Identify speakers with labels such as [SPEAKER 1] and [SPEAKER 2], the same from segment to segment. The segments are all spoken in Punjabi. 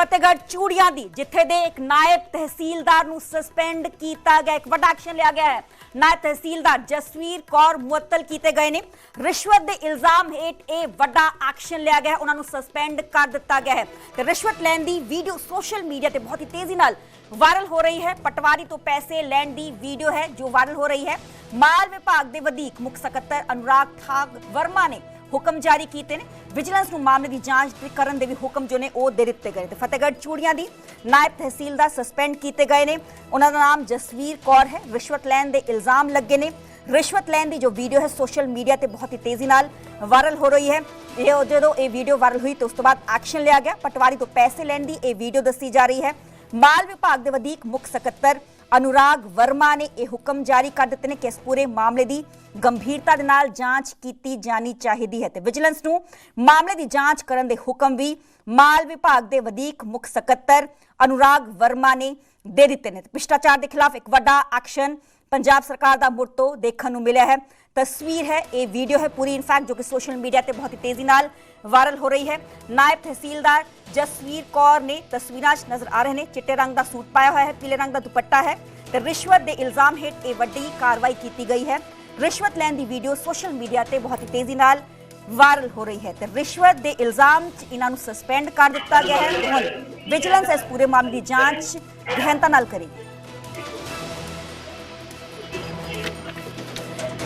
[SPEAKER 1] ਫਤਿਹਗੜ੍ਹ ਚੂੜੀਆਂ ਦੀ, ਜਿੱਥੇ ਦੇ ਇੱਕ ਨਾਇਬ ਤਹਿਸੀਲਦਾਰ ਨੂੰ ਸਸਪੈਂਡ ਕੀਤਾ ਗਿਆ, ਇੱਕ ਵੱਡਾ ਐਕਸ਼ਨ ਲਿਆ ਗਿਆ ਹੈ। ਨਾਇਬ ਤਹਿਸੀਲਦਾਰ ਜਸਵੀਰ ਕੌਰ ਮੁਅੱਤਲ ਕੀਤੇ ਗਏ ਨੇ। ਰਿਸ਼ਵਤ ਦੇ ਇਲਜ਼ਾਮ ਹੇਠ ਇਹ ਵੱਡਾ ਐਕਸ਼ਨ ਲਿਆ ਗਿਆ ਹੈ, ਉਹਨਾਂ ਨੂੰ ਸਸਪੈਂਡ ਕਰ ਦਿੱਤਾ ਗਿਆ ਹੈ। ਤੇ ਰਿਸ਼ਵਤ ਲੈਣ ਦੀ ਵੀਡੀਓ ਸੋਸ਼ਲ ਮੀਡੀਆ ਤੇ ਬਹੁਤ ਹੀ ਤੇਜ਼ੀ ਨਾਲ ਵਾਇਰਲ ਹੋ ਰਹੀ ਹੈ। ਪਟਵਾਰੀ ਤੋਂ ਪੈਸੇ ਲੈਣ ਦੀ ਵੀਡੀਓ ਹੈ, ਜੋ ਵਾਇਰਲ ਹੋ ਰਹੀ ਹੈ। ਮਾਲ ਵਿਭਾਗ ਦੇ ਵਧੀਕ ਮੁੱਖ ਸਕੱਤਰ ਅਨੁਰਾਗ ਠਾਕ ਵਰਮਾ ਨੇ ਹੁਕਮ ਜਾਰੀ ਕੀਤੇ ਨੇ। ਵਿਜੀਲੈਂਸ ਨੂੰ ਮਾਮਲੇ ਦੀ ਜਾਂਚ ਕਰਨ ਦੇ ਵੀ ਹੁਕਮ ਜੋ ਨੇ ਉਹ ਦੇ ਦਿੱਤੇ ਗਏ ਤੇ ਫਤਿਹਗੜ੍ਹ ਚੂੜੀਆਂ ਦੀ ਨਾਇਬ ਤਹਿਸੀਲਦਾਰ ਸਸਪੈਂਡ ਕੀਤੇ ਗਏ ਨੇ। ਉਹਨਾਂ ਦਾ ਨਾਮ ਜਸਵੀਰ ਕੌਰ ਹੈ। ਰਿਸ਼ਵਤ ਲੈਣ ਦੇ ਇਲਜ਼ਾਮ ਲੱਗੇ ਨੇ। ਰਿਸ਼ਵਤ ਲੈਣ ਦੀ ਜੋ ਵੀਡੀਓ ਹੈ ਸੋਸ਼ਲ ਮੀਡੀਆ ਤੇ ਬਹੁਤ ਹੀ ਤੇਜ਼ੀ ਨਾਲ ਵਾਇਰਲ ਹੋ ਰਹੀ ਹੈ। ਇਹ ਜਦੋਂ ਇਹ ਵੀਡੀਓ ਵਾਇਰਲ ਹੋਈ ਤਾਂ ਉਸ ਤੋਂ ਬਾਅਦ ਐਕਸ਼ਨ ਲਿਆ ਗਿਆ। ਪਟਵਾਰੀ ਤੋਂ ਪੈਸੇ ਲੈਣ ਦੀ ਇਹ ਵੀਡੀਓ ਦੱਸੀ ਜਾ ਰਹੀ ਹੈ। ਮਾਲ ਵਿਭਾਗ ਦੇ ਵਧੀਕ ਮੁੱਖ ਸਕੱਤਰ ਅਨੁਰਾਗ ਵਰਮਾ ਨੇ ਇਹ ਹੁਕਮ ਜਾਰੀ ਕਰ ਦਿੱਤੇ ਨੇ ਕਿ ਇਸ ਪੂਰੇ ਮਾਮਲੇ ਦੀ ਗੰਭੀਰਤਾ ਦੇ ਨਾਲ ਜਾਂਚ ਕੀਤੀ ਜਾਣੀ ਚਾਹੀਦੀ ਹੈ ਤੇ ਵਿਜੀਲੈਂਸ ਨੂੰ ਮਾਮਲੇ ਦੀ ਜਾਂਚ ਕਰਨ ਦੇ ਹੁਕਮ ਵੀ ਮਾਲ ਵਿਭਾਗ ਦੇ ਵਧੀਕ ਮੁੱਖ ਸਕੱਤਰ ਅਨੁਰਾਗ ਵਰਮਾ ਨੇ ਦੇ ਦਿੱਤੇ ਨੇ। ਭ੍ਰਿਸ਼ਟਾਚਾਰ ਦੇ ਖਿਲਾਫ ਇੱਕ ਵੱਡਾ ਐਕਸ਼ਨ ਪੰਜਾਬ ਸਰਕਾਰ ਦਾ ਮੁੜ ਤੋਂ ਦੇਖਣ ਨੂੰ ਮਿਲਿਆ ਹੈ। ਤਸਵੀਰ ਹੈ ਇਹ ਵੀਡੀਓ ਹੈ ਪੂਰੀ ਇਨਫੈਕਟ ਜੋ ਕਿ ਸੋਸ਼ਲ ਮੀਡੀਆ ਤੇ ਬਹੁਤ ਹੀ ਤੇਜ਼ੀ ਨਾਲ ਵਾਇਰਲ ਹੋ ਰਹੀ ਹੈ। ਨਾਇਬ ਤਹਿਸੀਲਦਾਰ ਜਸਵੀਰ ਕੌਰ ਨੇ ਤਸਵੀਰਾਂ 'ਚ ਨਜ਼ਰ ਆ ਰਹੇ ਨੇ। ਚਿੱਟੇ ਰੰਗ ਦਾ ਸੂਟ ਪਾਇਆ ਹੋਇਆ ਹੈ ਪੀਲੇ ਰੰਗ ਦਾ ਦੁਪੱਟਾ ਹੈ ਤੇ ਰਿਸ਼ਵਤ ਦੇ ਇਲਜ਼ਾਮ ਹੇਠ ਇਹ ਵੱਡੀ ਕਾਰਵਾਈ ਕੀਤੀ ਗਈ ਹੈ। ਰਿਸ਼ਵਤ ਲੈਣ ਦੀ ਵੀਡੀਓ ਸੋਸ਼ਲ ਮੀਡੀਆ ਤੇ ਬਹੁਤ ਹੀ ਤੇਜ਼ੀ ਨਾਲ ਵਾਇਰਲ ਹੋ ਰਹੀ ਹੈ ਤੇ ਰਿਸ਼ਵਤ ਦੇ ਇਲਜ਼ਾਮ 'ਚ ਇਹਨਾਂ ਨੂੰ ਸਸਪੈਂਡ ਕਰ ਦਿੱਤਾ ਗਿਆ ਹੈ। ਵਿਜੀਲੈਂਸ ਇਸ ਪੂਰੇ ਮਾਮਲੇ ਦੀ ਜਾਂਚ ਗਹਿਨਤਾ ਨਾਲ ਕਰੇਗੀ।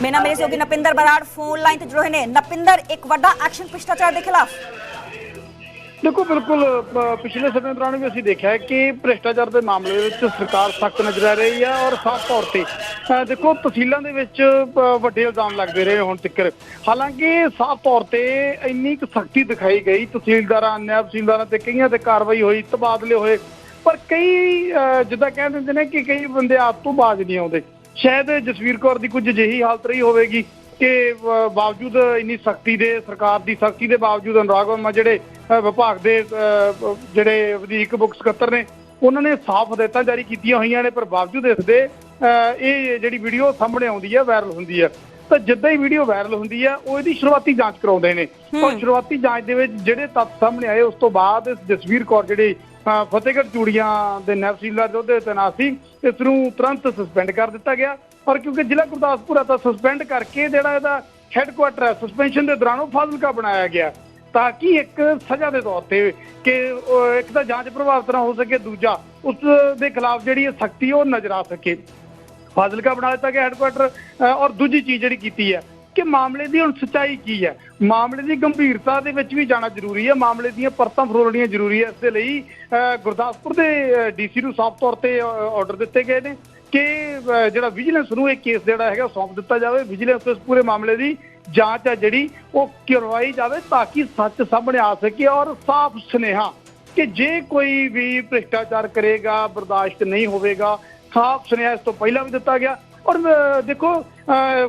[SPEAKER 1] ਮੇਰਾ ਮੇਰੇ ਸਹਿਯੋਗੀ ਨਪਿੰਦਰ ਬਰਾੜ ਫੋਨ ਲਾਈਨ ਤੇ ਜੁੜੇ ਨੇ ਨਪਿੰਦਰ ਇੱਕ ਵੱਡਾ ਐਕਸ਼ਨ ਭ੍ਰਿਸ਼ਟਾਚਾਰ ਦੇ ਖਿਲਾਫ
[SPEAKER 2] ਦੇਖੋ ਬਿਲਕੁਲ ਪਿਛਲੇ ਸਮੇਂ ਦੌਰਾਨ ਵੀ ਅਸੀਂ ਦੇਖਿਆ ਹੈ ਕਿ ਭ੍ਰਿਸ਼ਟਾਚਾਰ ਦੇ ਮਾਮਲੇ ਵਿੱਚ ਸਰਕਾਰ ਸਖਤ ਨਜ਼ਰ ਆ ਰਹੀ ਹੈ ਔਰ ਸਾਫ਼ ਤੌਰ ਤੇ ਦੇਖੋ ਤਹਿਸੀਲਾਂ ਦੇ ਵਿੱਚ ਵੱਡੇ ਇਲਜ਼ਾਮ ਲੱਗਦੇ ਰਹੇ ਹੁਣ ਤੱਕ ਹਾਲਾਂਕਿ ਸਾਫ਼ ਤੌਰ ਤੇ ਇੰਨੀ ਕੁ ਸਖਤੀ ਦਿਖਾਈ ਗਈ ਤਹਿਸੀਲਦਾਰਾਂ ਨਾਇਬ ਤਹਿਸੀਲਦਾਰਾਂ ਤੇ ਕਈਆਂ ਤੇ ਕਾਰਵਾਈ ਹੋਈ ਤਬਾਦਲੇ ਹੋਏ ਪਰ ਕਈ ਜਿੱਦਾਂ ਕਹਿ ਦਿੰਦੇ ਨੇ ਕਿ ਕਈ ਬੰਦੇ ਆਪ ਤੋਂ ਬਾਜ ਨਹੀਂ ਆਉਂਦੇ ਸ਼ਾਇਦ ਜਸਵੀਰ ਕੌਰ ਦੀ ਕੁਝ ਅਜਿਹੀ ਹਾਲਤ ਰਹੀ ਹੋਵੇਗੀ ਕਿ ਬਾਵਜੂਦ ਇੰਨੀ ਸਖਤੀ ਦੇ ਸਰਕਾਰ ਦੀ ਸਖਤੀ ਦੇ ਬਾਵਜੂਦ ਅਨੁਰਾਗ ਵਰਮਾ ਜਿਹੜੇ ਵਿਭਾਗ ਦੇ ਜਿਹੜੇ ਵਧੀਕ ਮੁੱਖ ਸਕੱਤਰ ਨੇ ਉਹਨਾਂ ਨੇ ਸਾਫ਼ ਹਦਾਇਤਾਂ ਜਾਰੀ ਕੀਤੀਆਂ ਹੋਈਆਂ ਨੇ ਪਰ ਬਾਵਜੂਦ ਇਸ ਦੇ ਇਹ ਜਿਹੜੀ ਵੀਡੀਓ ਸਾਹਮਣੇ ਆਉਂਦੀ ਹੈ ਵਾਇਰਲ ਹੁੰਦੀ ਹੈ। ਤਾਂ ਜਿੱਦਾਂ ਹੀ ਵੀਡੀਓ ਵਾਇਰਲ ਹੁੰਦੀ ਹੈ ਉਹ ਇਹਦੀ ਸ਼ੁਰੂਆਤੀ ਜਾਂਚ ਕਰਾਉਂਦੇ ਨੇ। ਔਰ ਸ਼ੁਰੂਆਤੀ ਜਾਂਚ ਦੇ ਵਿੱਚ ਜਿਹੜੇ ਤੱਥ ਸਾਹਮਣੇ ਆਏ ਉਸ ਤੋਂ ਬਾਅਦ ਜਸਵੀਰ ਕੌਰ ਜਿਹੜੀ ਫਤਿਹਗੜ੍ਹ ਚੂੜੀਆਂ ਦੇ ਨੈਫਸੀਲਦਾਰ ਯੋਧੇ ਉਹਦੇ ਤੈਨਾਤ ਸੀ ਇਸ ਨੂੰ ਤੁਰੰਤ ਸਸਪੈਂਡ ਕਰ ਦਿੱਤਾ ਗਿਆ। ਔਰ ਕਿਉਂਕਿ ਜ਼ਿਲ੍ਹਾ ਗੁਰਦਾਸਪੁਰ ਆ, ਤਾਂ ਸਸਪੈਂਡ ਕਰਕੇ ਜਿਹੜਾ ਇਹਦਾ ਹੈੱਡਕੁਆਟਰ ਹੈ ਸਸਪੈਂਸ਼ਨ ਦੇ ਦੌਰਾਨ ਉਹ ਫਾਜ਼ਿਲਕਾ ਬਣਾਇਆ ਗਿਆ। ਤਾਂ ਕਿ ਇੱਕ ਸਜ਼ਾ ਦੇ ਤੌਰ ਤੇ ਕਿ ਇੱਕ ਤਾਂ ਜਾਂਚ ਪ੍ਰਭਾਵਿਤ ਨਾ ਹੋ ਸਕੇ, ਦੂਜਾ ਉਸ ਦੇ ਖਿਲਾਫ ਜਿਹੜੀ ਸਖਤੀ ਉਹ ਨਜ਼ਰ ਆ ਸਕੇ। ਫਾਜ਼ਿਲਕਾ ਬਣਾ ਦਿੱਤਾ ਗਿਆ ਹੈੱਡਕੁਆਟਰ ਔਰ ਦੂਜੀ ਚੀਜ਼ ਜਿਹੜੀ ਕੀਤੀ ਹੈ ਕਿ ਮਾਮਲੇ ਦੀ ਹੁਣ ਸੱਚਾਈ ਕੀ ਹੈ? ਮਾਮਲੇ ਦੀ ਗੰਭੀਰਤਾ ਦੇ ਵਿੱਚ ਵੀ ਜਾਣਾ ਜ਼ਰੂਰੀ ਹੈ। ਮਾਮਲੇ ਦੀਆਂ ਪਰਤਾਂ ਫਰੋਲਣੀਆਂ ਜ਼ਰੂਰੀ ਹੈ। ਇਸ ਦੇ ਲਈ ਅ, ਗੁਰਦਾਸਪੁਰ ਦੇ ਡੀਸੀ ਨੂੰ ਸਾਫ਼ ਤੌਰ ਤੇ ਆਰਡਰ ਦਿੱਤੇ ਗਏ ਨੇ ਕਿ ਜਿਹੜਾ ਵਿਜੀਲੈਂਸ ਨੂੰ ਇਹ ਕੇਸ ਜਿਹੜਾ ਹੈਗਾ ਸੌਂਪ ਦਿੱਤਾ ਜਾਵੇ। ਵਿਜੀਲੈਂਸ ਇਸ ਪੂਰੇ ਮਾਮਲੇ ਦੀ ਜਾਂਚ ਹੈ ਜਿਹੜੀ ਉਹ ਕਰਵਾਈ ਜਾਵੇ ਤਾਂ ਕਿ ਸੱਚ ਸਾਹਮਣੇ ਆ ਸਕੇ ਔਰ ਸਾਫ਼ ਸੁਨੇਹਾ ਕਿ ਜੇ ਕੋਈ ਵੀ ਭ੍ਰਿਸ਼ਟਾਚਾਰ ਕਰੇਗਾ ਬਰਦਾਸ਼ਤ ਨਹੀਂ ਹੋਵੇਗਾ ਸਾਫ਼ ਸੁਨੇਹਾ ਇਸ ਤੋਂ ਪਹਿਲਾਂ ਵੀ ਦਿੱਤਾ ਗਿਆ। ਔਰ ਦੇਖੋ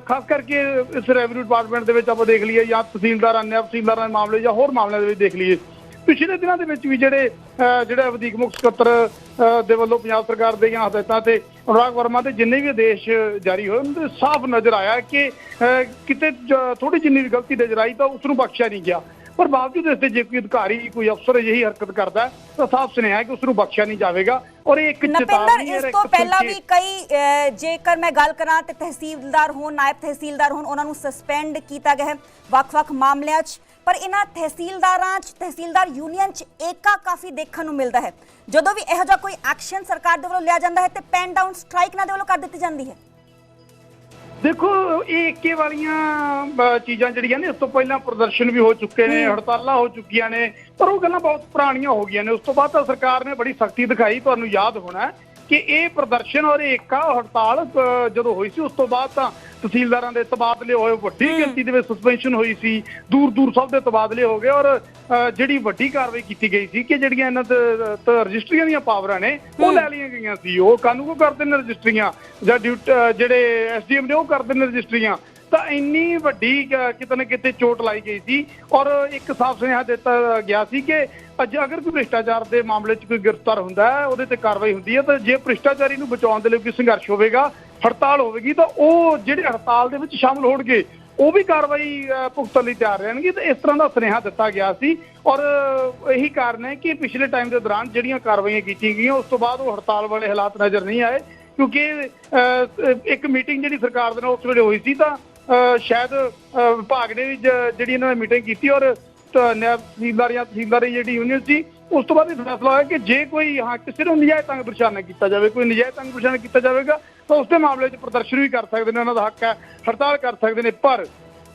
[SPEAKER 2] ਖਾਸ ਕਰਕੇ ਇਸ ਰੈਵਨਿਊ ਡਿਪਾਰਟਮੈਂਟ ਦੇ ਵਿੱਚ ਆਪਾਂ ਦੇਖ ਲਈਏ ਜਾਂ ਤਹਿਸੀਲਦਾਰਾਂ ਨਾਇਬ ਤਹਿਸੀਲਦਾਰਾਂ ਦੇ ਮਾਮਲੇ ਜਾਂ ਹੋਰ ਮਾਮਲਿਆਂ ਦੇ ਵਿੱਚ ਦੇਖ ਲਈਏ। ਪਿਛਲੇ ਦਿਨਾਂ ਦੇ ਵਿੱਚ ਵੀ ਜਿਹੜੇ ਅ, ਜਿਹੜਾ ਵਧੇਕ ਮੁੱਖ ਸਕੱਤਰ ਦੇ ਵੱਲੋਂ ਪੰਜਾਬ ਸਰਕਾਰ ਦੇ ਜਾਂ ਹਦਾਇਤਾਂ ਤੇ ਅਨੁਰਾਗ ਵਰਮਾ ਦੇ ਜਿੰਨੇ ਵੀ ਆਦੇਸ਼ ਜਾਰੀ ਹੋਏ ਉਹਨਾਂ ਦੇ ਸਾਫ਼ ਨਜ਼ਰ ਆਇਆ ਕਿ ਕਿਤੇ ਥੋੜੀ ਜਿੰਨੀ ਗਲਤੀ ਨਜ਼ਰ ਆਈ ਤਾਂ ਉਸ ਨੂੰ ਬਖਸ਼ਿਆ ਨਹੀਂ ਗਿਆ। ਪਰ ਬਾਵਜੂਦ ਇਸ ਦੇ ਜੇ ਕੋਈ ਅਧਿਕਾਰੀ ਕੋਈ ਅਫਸਰ ਅਜਿਹੀ ਹਰਕਤ ਕਰਦਾ ਤਾਂ ਸਾਫ਼ ਸੁਨੇਹਾ ਹੈ ਕਿ ਉਸ ਨੂੰ ਬਖਸ਼ਿਆ ਨਹੀਂ ਜਾਵੇਗਾ ਔਰ ਇਹ ਇੱਕ ਚੇਤਾਵਨੀ ਹੈ
[SPEAKER 1] ਇਸ ਤੋਂ ਪਹਿਲਾਂ ਵੀ ਕਈ ਜੇਕਰ ਮੈਂ ਗੱਲ ਕਰਾਂ ਤੇ ਤਹਿਸੀਲਦਾਰ ਹੋਣ ਨਾਇਬ ਤਹਿਸੀਲਦਾਰ ਹੋਣ ਉਹਨਾਂ ਨੂੰ ਸਸਪੈਂਡ ਕੀਤਾ ਗਿਆ ਹੈ ਵੱਖ-ਵੱਖ ਮਾਮਲਿਆਂ 'ਚ। ਪਰ ਇਹਨਾਂ ਤਹਿਸੀਲਦਾਰਾਂ 'ਚ ਤਹਿਸੀਲਦਾਰ ਯੂਨੀਅਨ 'ਚ ਏਕਾ ਕਾਫੀ ਦੇਖਣ ਨੂੰ ਮਿਲਦਾ ਹੈ। ਜਦੋਂ ਵੀ ਇਹੋ ਜਿਹਾ ਕੋਈ ਐਕਸ਼ਨ ਸਰਕਾਰ ਦੇ ਵੱਲੋਂ ਲਿਆ ਜਾਂਦਾ ਹੈ ਤੇ ਪੈਨ ਡਾਊਨ ਸਟ੍ਰਾਈਕ ਇਹਨਾਂ ਦੇ ਵੱਲੋਂ ਕਰ ਦਿੱਤੀ ਜਾਂਦੀ ਹੈ।
[SPEAKER 2] ਦੇਖੋ ਇਹ ਇੱਕੇ ਵਾਲੀਆਂ ਚੀਜ਼ਾਂ ਜਿਹੜੀਆਂ ਨੇ ਇਸ ਤੋਂ ਪਹਿਲਾਂ ਪ੍ਰਦਰਸ਼ਨ ਵੀ ਹੋ ਚੁੱਕੇ ਨੇ ਹੜਤਾਲਾਂ ਹੋ ਚੁੱਕੀਆਂ ਨੇ ਪਰ ਉਹ ਗੱਲਾਂ ਬਹੁਤ ਪੁਰਾਣੀਆਂ ਹੋ ਗਈਆਂ ਨੇ। ਉਸ ਤੋਂ ਬਾਅਦ ਤਾਂ ਸਰਕਾਰ ਨੇ ਬੜੀ ਸਖਤੀ ਦਿਖਾਈ ਤੁਹਾਨੂੰ ਯਾਦ ਹੋਣਾ ਕਿ ਇਹ ਪ੍ਰਦਰਸ਼ਨ ਔਰ ਏਕਾ ਹੜਤਾਲ ਜਦੋਂ ਹੋਈ ਸੀ ਉਸ ਤੋਂ ਬਾਅਦ ਤਾਂ ਤਹਿਸੀਲਦਾਰਾਂ ਦੇ ਤਬਾਦਲੇ ਹੋਏ ਵੱਡੀ ਗਿਣਤੀ ਦੇ ਵਿੱਚ ਸਸਪੈਂਸ਼ਨ ਹੋਈ ਸੀ ਦੂਰ ਦੂਰ ਸਭ ਦੇ ਤਬਾਦਲੇ ਹੋ ਗਏ ਔਰ ਜਿਹੜੀ ਵੱਡੀ ਕਾਰਵਾਈ ਕੀਤੀ ਗਈ ਸੀ ਕਿ ਜਿਹੜੀਆਂ ਇਹਨਾਂ ਤੇ ਰਜਿਸਟਰੀਆਂ ਦੀਆਂ ਪਾਵਰਾਂ ਨੇ ਉਹ ਲੈ ਲਈਆਂ ਗਈਆਂ ਸੀ ਉਹ ਕਾਨੂੰਨ ਕੋ ਕਰਦੇ ਨੇ ਰਜਿਸਟਰੀਆਂ? ਜਾਂ ਜਿਹੜੇ ਐਸਡੀਐਮ ਨੇ ਉਹ ਕਰਦੇ ਨੇ ਰਜਿਸਟਰੀਆਂ? ਤਾਂ ਇੰਨੀ ਵੱਡੀ ਕਿਤੇ ਨਾ ਕਿਤੇ ਚੋਟ ਲਾਈ ਗਈ ਸੀ ਔਰ ਇੱਕ ਸਾਫ਼ ਸੁਨੇਹਾ ਦਿੱਤਾ ਗਿਆ ਸੀ ਕਿ ਅੱਜ ਅਗਰ ਕੋਈ ਭ੍ਰਿਸ਼ਟਾਚਾਰ ਦੇ ਮਾਮਲੇ 'ਚ ਕੋਈ ਗ੍ਰਿਫਤਾਰ ਹੁੰਦਾ ਹੈ ਉਹਦੇ ਤੇ ਕਾਰਵਾਈ ਹੁੰਦੀ ਹੈ ਤਾਂ ਜੇ ਭ੍ਰਿਸ਼ਟਾਚਾਰੀ ਨੂੰ ਬਚਾਉਣ ਦੇ ਲਈ ਕੋਈ ਸੰਘਰਸ਼ ਹੋਵੇਗਾ ਹੜਤਾਲ ਹੋਵੇਗੀ ਤਾਂ ਉਹ ਜਿਹੜੇ ਹੜਤਾਲ ਦੇ ਵਿੱਚ ਸ਼ਾਮਲ ਹੋਣਗੇ, ਉਹ ਵੀ ਕਾਰਵਾਈ ਭੁਗਤਣ ਲਈ ਤਿਆਰ ਰਹਿਣਗੇ ਤੇ ਇਸ ਤਰ੍ਹਾਂ ਦਾ ਸੁਨੇਹਾ ਦਿੱਤਾ ਗਿਆ ਸੀ। ਔਰ ਇਹੀ ਕਾਰਨ ਹੈ ਕਿ ਪਿਛਲੇ ਟਾਈਮ ਦੇ ਦੌਰਾਨ ਜਿਹੜੀਆਂ ਕਾਰਵਾਈਆਂ ਕੀਤੀਆਂ ਗਈਆਂ, ਉਸ ਤੋਂ ਬਾਅਦ ਉਹ ਹੜਤਾਲ ਵਾਲੇ ਹਾਲਾਤ ਨਜ਼ਰ ਨਹੀਂ ਆਏ। ਕਿਉਂਕਿ ਇੱਕ ਮੀਟਿੰਗ ਜਿਹੜੀ ਸਰਕਾਰ ਦੇ ਨਾਲ ਉਸ ਵੇਲੇ ਹੋਈ ਸੀ ਤਾਂ ਸ਼ਾਇਦ ਵਿਭਾਗ ਨੇ ਵੀ ਜਿਹੜੀ ਇਹਨਾਂ ਨੇ ਮੀਟਿੰਗ ਕੀਤੀ ਔਰ, ਤ- ਤਹਿਸੀਲਦਾਰ ਜਾਂ ਤਹਿਸੀਲਦਾਰ ਜਿਹੜੀ ਯੂਨੀਅਨ ਸੀ, ਉਸ ਤੋਂ ਬਾਅਦ ਇਹ ਫੈਸਲਾ ਹੋਇਆ ਕਿ ਜੇ ਕੋਈ, ਹਾਂ, ਕਿਸੇ ਨੂੰ ਨਜਾਇਜ਼ ਤੰਗ ਪਰੇਸ਼ਾਨ ਕੀਤਾ ਜਾਵੇ, ਕੋਈ ਨਜਾਇਜ਼ ਤੰਗ ਪਰੇਸ਼ਾਨ ਕੀਤਾ ਜਾਵੇਗਾ ਤਾਂ ਉਸ ਦੇ ਮਾਮਲੇ 'ਚ ਪ੍ਰਦਰਸ਼ਨ ਵੀ ਕਰ ਸਕਦੇ ਨੇ ਉਹਨਾਂ ਦਾ ਹੱਕ ਹੈ ਹੜਤਾਲ ਕਰ ਸਕਦੇ ਨੇ ਪਰ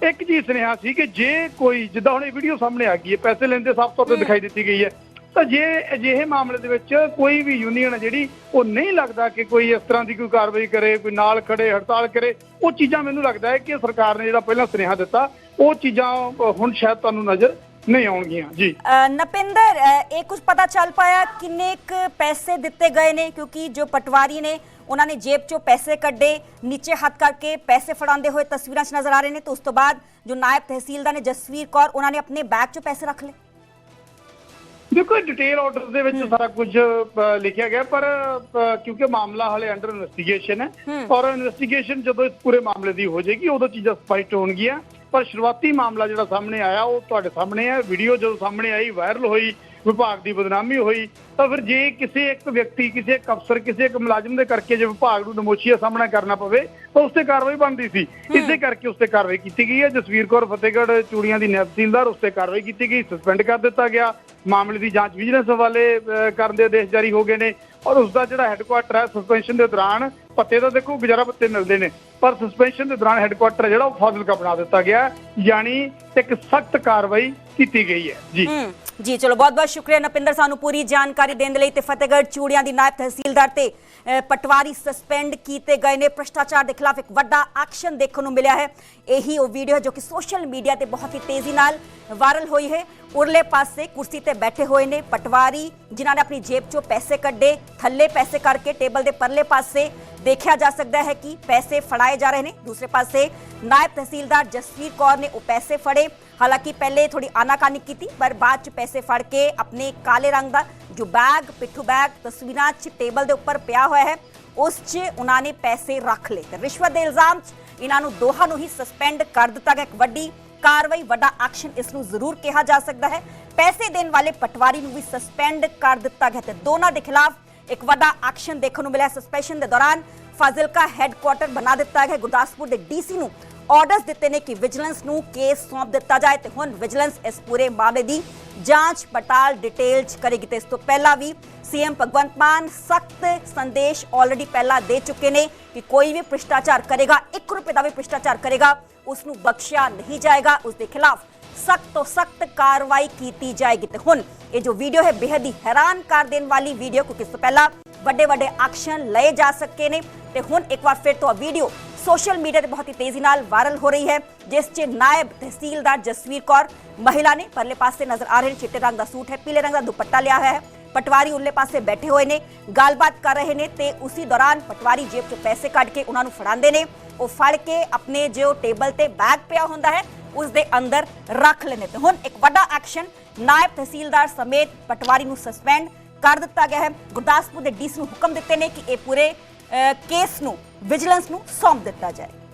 [SPEAKER 2] ਇੱਕ ਚੀਜ਼ ਸੁਨੇਹਾ ਸੀ ਕਿ ਜੇ ਕੋਈ ਜਿੱਦਾਂ ਹੁਣ ਇਹ ਵੀਡੀਓ ਸਾਹਮਣੇ ਆ ਗਈ ਹੈ ਪੈਸੇ ਲੈਂਦੇ ਸਾਫ਼ ਤੌਰ ਤੇ ਦਿਖਾਈ ਦਿੱਤੀ ਗਈ ਹੈ ਤਾਂ ਜੇ ਅਜਿਹੇ ਮਾਮਲੇ ਦੇ ਵਿੱਚ ਕੋਈ ਵੀ ਯੂਨੀਅਨ ਜਿਹੜੀ ਉਹ ਨਹੀਂ ਲੱਗਦਾ ਕਿ ਕੋਈ ਇਸ ਤਰ੍ਹਾਂ ਦੀ ਕੋਈ ਕਾਰਵਾਈ ਕਰੇ ਕੋਈ ਨਾਲ ਖੜੇ ਹੜਤਾਲ ਕਰੇ ਉਹ ਚੀਜ਼ਾਂ ਮੈਨੂੰ ਲੱਗਦਾ ਹੈ ਕਿ ਸਰਕਾਰ ਨੇ ਜਿਹੜਾ ਪਹਿਲਾਂ ਸੁਨੇਹਾ ਦਿੱਤਾ ਉਹ ਚੀਜ਼ਾਂ ਹੁਣ ਸ਼ਾਇਦ ਤੁਹਾਨੂੰ ਨਜ਼ਰ ਨਹੀਂ ਆਉਣਗੀਆਂ। ਜੀ।
[SPEAKER 1] ਨਪਿੰਦਰ ਇਹ ਕੁਝ ਪਤਾ ਚੱਲ ਪਾਇਆ ਕਿੰਨੇ ਕੁ ਪੈਸੇ ਦਿੱਤੇ ਗਏ ਨੇ ਕਿਉਂਕਿ ਜੋ ਪਟਵਾਰੀ ਨੇ ਉਹਨਾਂ ਨੇ ਜੇਬ ਚੋਂ ਪੈਸੇ ਕੱਢੇ ਨੀਚੇ ਹੱਥ ਕਰਕੇ ਪੈਸੇ ਫੜਾਉਂਦੇ ਹੋਏ ਤਸਵੀਰਾਂ 'ਚ ਨਜ਼ਰ ਆ ਰਹੇ ਨੇ ਤੇ ਉਸ ਤੋਂ ਬਾਅਦ ਜੋ ਨਾਇਬ ਤਹਿਸੀਲਦਾਰ ਨੇ ਜਸਵੀਰ ਕੌਰ ਉਹਨਾਂ ਨੇ ਆਪਣੇ ਬੈਗ 'ਚੋਂ ਪੈਸੇ ਰੱਖ ਲਏ।
[SPEAKER 2] ਦੇਖੋ ਡਿਟੇਲ ਆਰਡਰ ਦੇ ਵਿੱਚ ਸਾਰਾ ਕੁਝ ਲਿਖਿਆ ਗਿਆ ਪਰ ਕਿਉਂਕਿ ਮਾਮਲਾ ਹਲੇ ਅੰਡਰ ਇਨਵੈਸਟੀਗੇਸ਼ਨ ਹੂੰ। ਔਰ ਇਨਵੈਸਟੀਗੇਸ਼ਨ ਜਦੋਂ ਇਸ ਪੂਰੇ ਮਾਮਲੇ ਦੀ ਹੋ ਜਾਏਗੀ ਉਦੋਂ ਚੀਜ਼ਾਂ ਸਪਸ਼ਟ ਹੋਣਗੀਆਂ। ਪਰ ਸ਼ੁਰੂਆਤੀ ਮਾਮਲਾ ਜਿਹੜਾ ਸਾਹਮਣੇ ਆਇਆ ਉਹ ਤੁਹਾਡੇ ਸਾਹਮਣੇ ਹੈ। ਵੀਡੀਓ ਜਦੋਂ ਸਾਹਮਣੇ ਆਈ ਵਾਇਰਲ ਹੋਈ ਵਿਭਾਗ ਦੀ ਬਦਨਾਮੀ ਹੋਈ ਤਾਂ ਫਿਰ ਜੇ ਕਿਸੇ ਇੱਕ ਵਿਅਕਤੀ ਕਿਸੇ ਇੱਕ ਅਫਸਰ ਕਿਸੇ ਇੱਕ ਮੁਲਾਜ਼ਮ ਦੇ ਕਰਕੇ ਜੇ ਵਿਭਾਗ ਨੂੰ ਨਮੋਸ਼ੀ ਦਾ ਸਾਹਮਣਾ ਕਰਨਾ ਪਵੇ ਤਾਂ ਉਸ ਤੇ ਕਾਰਵਾਈ ਬਣਦੀ ਸੀ। ਇਸੇ ਕਰਕੇ ਉਸ ਤੇ ਕਾਰਵਾਈ ਕੀਤੀ ਗਈ ਹੈ। ਜਸਵੀਰ ਕੌਰ ਫਤਿਹਗੜ੍ਹ ਚੂੜੀਆਂ ਦੀ ਨਾਇਬ ਤਹਿਸੀਲਦਾਰ ਉਸ ਤੇ ਕਾਰਵਾਈ ਕੀਤੀ ਗਈ ਸਸਪੈਂਡ ਕਰ ਦਿੱਤਾ ਗਿਆ। ਮਾਮਲੇ ਦੀ ਜਾਂਚ ਵਿਜੀਲੈਂਸ ਹਵਾਲੇ ਕਰਨ ਦੇ ਆਦੇਸ਼ ਜਾਰੀ ਹੋ ਗਏ ਨੇ। ਔਰ ਉਸ ਦਾ ਜਿਹੜਾ ਹੈੱਡਕੁਆਟਰ ਹੈ ਸਸਪੈਂਸ਼ਨ ਦੇ ਦੌਰਾਨ ਪੱਤੇ ਤਾਂ ਦੇਖੋ ਗੁਜ਼ਾਰਾ ਪੱਤੇ ਮਿਲਦੇ ਨੇ, ਪਰ ਸਸਪੈਂਸ਼ਨ ਦੇ ਦੌਰਾਨ ਹੈੱਡਕੁਆਟਰ ਜਿਹੜਾ ਉਹ ਫਾਜ਼ਿਲਕਾ ਬਣਾ ਦਿੱਤਾ ਗਿਆ ਯਾਨੀ ਇੱਕ ਸਖਤ ਕਾਰਵਾਈ ਕੀਤੀ ਗਈ ਹੈ। ਜੀ।
[SPEAKER 1] ਜੀ, ਚਲੋ ਬਹੁਤ ਬਹੁਤ ਸ਼ੁਕਰੀਆ ਨਪਿੰਦਰ ਸਾਨੂੰ ਪੂਰੀ ਜਾਣਕਾਰੀ ਦੇਣ ਦੇ ਲਈ ਤੇ ਫਤਿਹਗੜ੍ਹ ਚੂੜੀਆਂ ਦੀ ਨਾਇਬ ਤਹਿਸੀਲਦਾਰ ਤੇ ਪਟਵਾਰੀ ਸਸਪੈਂਡ ਕੀਤੇ ਗਏ ਨੇ। ਭ੍ਰਿਸ਼ਟਾਚਾਰ ਦੇ ਖਿਲਾਫ ਇੱਕ ਵੱਡਾ ਐਕਸ਼ਨ ਦੇਖਣ ਨੂੰ ਮਿਲਿਆ ਹੈ। ਇਹੀ ਉਹ ਵੀਡੀਓ ਜੋ ਕਿ ਸੋਸ਼ਲ ਮੀਡੀਆ ਤੇ ਬਹੁਤ ਹੀ ਤੇਜ਼ੀ ਨਾਲ ਵਾਇਰਲ ਹੋਈ ਹੈ। ਉਰਲੇ ਪਾਸੇ ਕੁਰਸੀ ਤੇ ਬੈਠੇ ਹੋਏ ਨੇ ਪਟਵਾਰੀ, ਜਿਨ੍ਹਾਂ ਨੇ ਆਪਣੀ ਜੇਬ ਚੋਂ ਪੈਸੇ ਕੱਢੇ, ਥੱਲੇ ਪੈਸੇ ਕਰਕੇ ਟੇਬਲ ਦੇ ਪਰਲੇ ਪਾਸੇ ਦੇਖਿਆ ਜਾ ਸਕਦਾ ਹੈ ਕਿ ਪੈਸੇ ਫੜਾਏ ਜਾ ਰਹੇ ਨੇ। ਦੂਸਰੇ ਪਾਸੇ ਨਾਇਬ ਤਹਿਸੀਲਦਾਰ ਜਸਵੀਰ ਕੌਰ ਨੇ ਉਹ ਪੈਸੇ ਫੜੇ। ਹਾਲਾਂਕਿ ਪਹਿਲੇ ਥੋੜੀ ਆਨਾਕਾਨੀ ਕੀਤੀ, ਪਰ ਬਾਅਦ ਚ ਪੈਸੇ ਫੜ ਕੇ ਆਪਣੇ ਕਾਲੇ ਰੰਗ ਦਾ ਜੋ ਬੈਗ, ਪਿੱਠੂ ਬੈਗ, ਤਸਵੀਰਾਂ ਚ ਟੇਬਲ ਦੇ ਉੱਪਰ ਪਿਆ ਹੋਇਆ ਹੈ, ਉਸ 'ਚ ਉਹਨਾਂ ਨੇ ਪੈਸੇ ਰੱਖ ਲਏ। ਤੇ ਰਿਸ਼ਵਤ ਦੇ ਇਲਜ਼ਾਮ 'ਚ ਇਹਨਾਂ ਨੂੰ ਦੋਹਾਂ ਨੂੰ ਹੀ ਸਸਪੈਂਡ ਕਰ ਦਿੱਤਾ ਗਿਆ ਇੱਕ ਵੱਡੀ ਕਾਰਵਾਈ ਵੱਡਾ ਐਕਸ਼ਨ ਇਸ ਨੂੰ ਜ਼ਰੂਰ ਕਿਹਾ ਜਾ ਸਕਦਾ ਹੈ। ਪੈਸੇ ਦੇਣ ਵਾਲੇ ਪਟਵਾਰੀ ਨੂੰ ਵੀ ਸਸਪੈਂਡ ਕਰ ਦਿੱਤਾ ਗਿਆ ਤੇ ਦੋਨਾਂ ਦੇ ਖਿਲਾਫ ਇੱਕ ਵੱਡਾ ਐਕਸ਼ਨ ਦੇਖਣ ਨੂੰ ਮਿਲਿਆ। ਸਸਪੈਂਸ਼ਨ ਦੇ ਦੌਰਾਨ ਫਾਜ਼ਿਲਕਾ ਹੈੱਡਕੁਆਟਰ ਬਣਾ ਦਿੱਤਾ ਗਿਆ। ਗੁਰਦਾਸਪੁਰ ਦੇ ਡੀਸੀ ਨੂੰ ਆਰਡਰਸ ਦਿੱਤੇ ਨੇ ਕਿ ਵਿਜੀਲੈਂਸ ਨੂੰ ਕੇਸ ਸੌਂਪ ਦਿੱਤਾ ਜਾਏ ਤੇ ਹੁਣ ਵਿਜੀਲੈਂਸ ਇਸ ਪੂਰੇ ਮਾਮਲੇ ਦੀ ਜਾਂਚ ਪੜਤਾਲ ਡਿਟੇਲ ਚ ਕਰੇਗੀ ਤੇ ਇਸ ਤੋਂ ਪਹਿਲਾਂ ਵੀ ਸੀਐਮ ਭਗਵੰਤ ਮਾਨ ਸਖਤ ਸੰਦੇਸ਼ ਆਲਰੇਡੀ ਪਹਿਲਾਂ ਦੇ ਚੁੱਕੇ ਨੇ ਕਿ ਕੋਈ ਵੀ ਭ੍ਰਿਸ਼ਟਾਚਾਰ ਕਰੇਗਾ 1 ਰੁਪਏ ਦਾ ਵੀ ਭ੍ਰਿਸ਼ਟਾਚਾਰ ਕਰੇਗਾ ਉਸ ਨੂੰ ਬਖਸ਼ਿਆ ਨਹੀਂ ਜਾਏਗਾ ਉਸ ਦੇ ਖਿਲਾਫ ਸਖਤ ਤੋਂ ਸਖਤ ਕਾਰਵਾਈ ਕੀਤੀ ਜਾਏਗੀ। ਤੇ ਹੁਣ ਇਹ ਜੋ ਵੀਡੀਓ ਹੈ ਬੇहद ਹੀ ਹੈਰਾਨ ਕਰ ਦੇਣ ਵਾਲੀ ਵੀਡੀਓ ਕਿਉਂਕਿ ਇਸ ਤੋਂ ਪਹਿਲਾਂ ਵੱਡੇ ਵੱਡੇ ਐਕਸ਼ਨ ਲਏ ਜਾ ਸਕੇ ਨੇ। ਤੇ ਹੁਣ ਇੱਕ ਵਾਰ ਫਿਰ ਤੋਂ ਵੀਡੀਓ ਸੋਸ਼ਲ ਮੀਡੀਆ ਤੇ ਬਹੁਤ ਹੀ ਤੇਜ਼ੀ ਨਾਲ ਵਾਇਰਲ ਹੋ ਰਹੀ ਹੈ, ਜਿਸ 'ਚ ਨਾਇਬ ਤਹਿਸੀਲਦਾਰ ਜਸਵੀਰ ਕੌਰ, ਮਹਿਲਾ ਨੇ ਪਰਲੇ ਪਾਸੇ ਨਜ਼ਰ ਆ ਰਹੇ ਨੇ, ਚਿੱਟੇ ਰੰਗ ਦਾ ਸੂਟ ਹੈ, ਪੀਲੇ ਰੰਗ ਦਾ ਦੁਪੱਟਾ ਲਿਆ ਹੋਇਆ ਹੈ। ਪਟਵਾਰੀ ਉਰਲੇ ਪਾਸੇ ਬੈਠੇ ਹੋਏ ਨੇ, ਗੱਲਬਾਤ ਕਰ ਰਹੇ ਨੇ ਤੇ ਉਸੇ ਦੌਰਾਨ ਪਟਵਾਰੀ ਜੇਬ 'ਚੋਂ ਪੈਸੇ ਕੱਢ ਕੇ ਉਹਨਾਂ ਨੂੰ ਫੜਾਉਂਦੇ ਨੇ। ਉਹ ਫੜ ਕੇ ਆਪਣੇ ਜੋ ਟੇਬਲ ਤੇ ਬੈਗ ਪਿਆ ਹੁੰਦਾ ਹੈ ਉਸ ਦੇ ਅੰਦਰ ਰੱਖ ਲੈਂਦੇ ਤੇ ਹੁਣ ਇੱਕ ਵੱਡਾ ਐਕਸ਼ਨ, ਨਾਇਬ ਤਹਿਸੀਲਦਾਰ ਸਮੇਤ ਪਟਵਾਰੀ ਨੂੰ ਸਸਪੈਂਡ ਕਰ ਦਿੱਤਾ ਗਿਆ ਹੈ। ਗੁਰਦਾਸਪੁਰ ਦੇ ਡੀਸੀ ਨੂੰ ਹੁਕਮ ਦਿੱਤੇ ਨੇ ਕਿ ਇਹ ਪੂਰੇ ਕੇਸ ਨੂੰ ਵਿਜੀਲੈਂਸ ਨੂੰ ਸੌਂਪ ਦਿੱਤਾ ਜਾਏ।